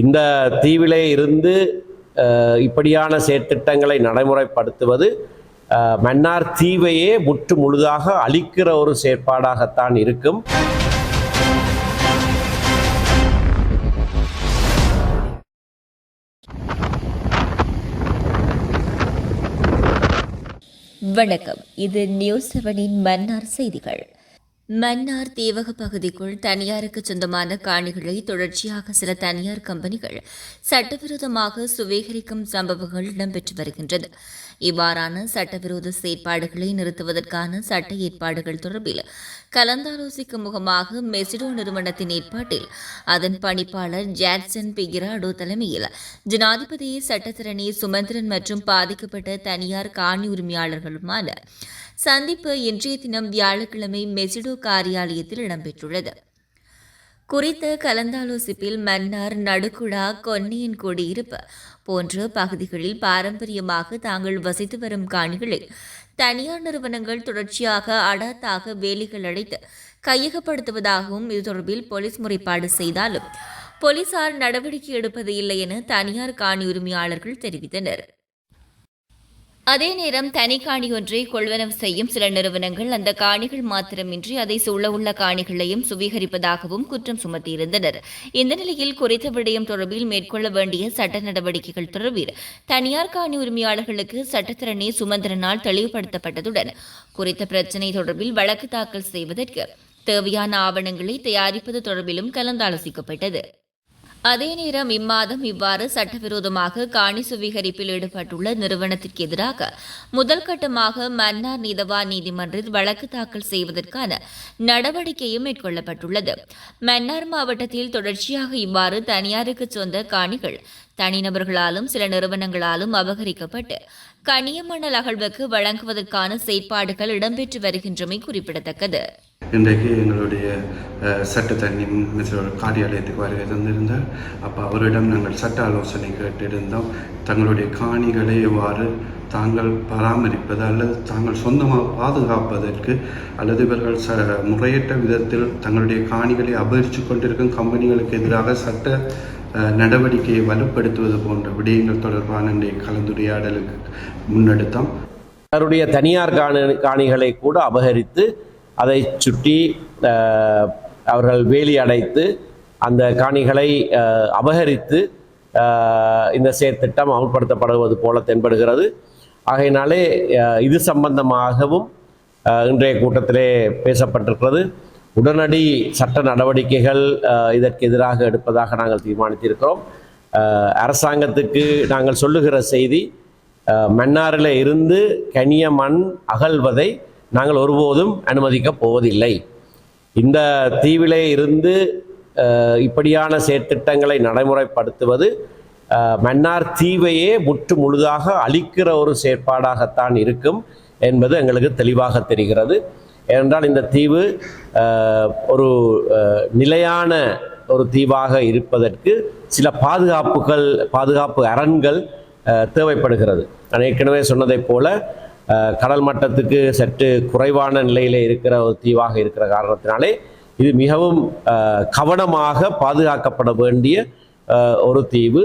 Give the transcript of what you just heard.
இந்த தீவிலே இருந்து இப்படியான செயற்திட்டங்களை நடைமுறைப்படுத்துவது மன்னார் தீவையே முற்று முழுதாக அழிக்கிற ஒரு செயற்பாடாகத்தான் இருக்கும். வணக்கம். இது நியூஸ் செவனின் மன்னார் செய்திகள். மன்னார் தீவக பகுதிக்குள் தனியாருக்கு சொந்தமான காணிகளை தொடர்ச்சியாக சில தனியார் கம்பெனிகள் சட்டவிரோதமாக சுவீகரிக்கும் சம்பவங்கள் இடம்பெற்று வருகின்றது இவ்வாறான சட்டவிரோத செயற்பாடுகளை நிறுத்துவதற்கான சட்ட ஏற்பாடுகள் தொடர்பில் கலந்தாலோசிக்கும் முகமாக மெசிடோ நிறுவனத்தின் ஏற்பாட்டில் அதன் பணிப்பாளர் ஜாக்சன் பிகிராடோ தலைமையில் ஜனாதிபதி சட்டத்திரணி சுமந்திரன் மற்றும் பாதிக்கப்பட்ட தனியார் காணி உரிமையாளர்களுமான சந்திப்பு இன்றைய தினம் வியாழக்கிழமை மெசிடோ காரியாலயத்தில் இடம்பெற்றுள்ளது. குறித்த கலந்தாலோசிப்பில் மன்னார் நடுக்குழா கொன்னியின் குடியிருப்பு போன்ற பகுதிகளில் பாரம்பரியமாக தாங்கள் வசித்து வரும் காணிகளை தனியார் நிறுவனங்கள் தொடர்ச்சியாக அடாத்தாக வேலிகள் அடைத்து கையகப்படுத்துவதாகவும் இது தொடர்பில் போலீஸ் முறைப்பாடு செய்தாலும் போலீசார் நடவடிக்கை எடுப்பது இல்லை என தனியார் காணி உரிமையாளர்கள் தெரிவித்தனர். அதே நேரம் தனி காணி ஒன்றை கொள்வனவு செய்யும் சில நிறுவனங்கள் அந்த காணிகள் மாத்திரமின்றி அதை சூழ உள்ள காணிகளையும் சுவீகரிப்பதாகவும் குற்றம் சுமத்தியிருந்தனர். இந்த நிலையில் குறித்த விடயம் தொடர்பில் மேற்கொள்ள வேண்டிய சட்ட நடவடிக்கைகள் தொடர்பில் தனியார் காணி உரிமையாளர்களுக்கு சட்டத்திறனே சுமந்திரனால் தெளிவுபடுத்தப்பட்டதுடன் குறித்த பிரச்சினை தொடர்பில் வழக்கு தாக்கல் செய்வதற்கு தேவையான ஆவணங்களை தயாரிப்பது தொடர்பிலும் கலந்தாலோசிக்கப்பட்டது. அதே நேரம் இம்மாதம் இவ்வாறு சட்டவிரோதமாக காணி சுவீகரிப்பில் ஈடுபட்டுள்ள நிறுவனத்திற்கு எதிராக முதல் கட்டமாக மன்னார் நீதவான் நீதிமன்றில் வழக்கு தாக்கல் செய்வதற்கான நடவடிக்கையும் மேற்கொள்ளப்பட்டுள்ளது. மன்னார் மாவட்டத்தில் தொடர்ச்சியாக இவ்வாறு தனியாருக்கு சொந்த காணிகள் தனிநபர்களாலும் சில நிறுவனங்களாலும் அபகரிக்கப்பட்டு கனியமணல் அகழ்வுக்கு வழங்குவதற்கான செயற்பாடுகள் இடம்பெற்று வருகின்றமை குறிப்பிடத்தக்கது. இன்றைக்கு எங்களுடைய சட்ட தண்ணி மிஸ்டர் காரியாலயத்துக்கு வருகை தந்திருந்தார். அப்போ அவரிடம் நாங்கள் சட்ட ஆலோசனை கேட்டிருந்தோம். தங்களுடைய காணிகளை எவ்வாறு தாங்கள் பராமரிப்பது அல்லது தாங்கள் சொந்தமாக பாதுகாப்பதற்கு அல்லது இவர்கள் ச முறையற்ற விதத்தில் தங்களுடைய காணிகளை அபகரித்து கொண்டிருக்கும் கம்பெனிகளுக்கு எதிராக சட்ட நடவடிக்கையை வலுப்படுத்துவது போன்ற விடயங்கள் தொடர்பான இன்றைய கலந்துரையாடலுக்கு முன்னெடுத்தோம். அவருடைய தனியார் காணி காணிகளை கூட அபகரித்து அதை சுற்றி அவர்கள் வேலி அடைத்து அந்த காணிகளை அபகரித்து இந்த செயற்திட்டம் அமல்படுத்தப்படுவது போல தென்படுகிறது. ஆகையினாலே இது சம்பந்தமாகவும் இன்றைய கூட்டத்திலே பேசப்பட்டிருக்கிறது. உடனடி சட்ட நடவடிக்கைகள் இதற்கு எதிராக எடுப்பதாக நாங்கள் தீர்மானித்திருக்கிறோம். அரசாங்கத்துக்கு நாங்கள் சொல்லுகிற செய்தி மன்னாரில் இருந்து கனிய மண் அகழ்வதை நாங்கள் ஒருபோதும் அனுமதிக்கப் போவதில்லை. இந்த தீவிலே இருந்து இப்படியான செயற்திட்டங்களை நடைமுறைப்படுத்துவது மன்னார் தீவையே முற்று முழுதாக அழிக்கிற ஒரு செயற்பாடாகத்தான் இருக்கும் என்பது எங்களுக்கு தெளிவாக தெரிகிறது. ஏனென்றால் இந்த தீவு ஒரு நிலையான ஒரு தீவாக இருப்பதற்கு சில பாதுகாப்புகள் பாதுகாப்பு அரண்கள் தேவைப்படுகிறது. நான் ஏற்கனவே சொன்னதைப் போல கடல் மட்டத்துக்கு சற்று குறைவான நிலையிலே இருக்கிற ஒரு தீவாக இருக்கிற காரணத்தினாலே இது மிகவும் கவனமாக பாதுகாக்கப்பட வேண்டிய ஒரு தீவு.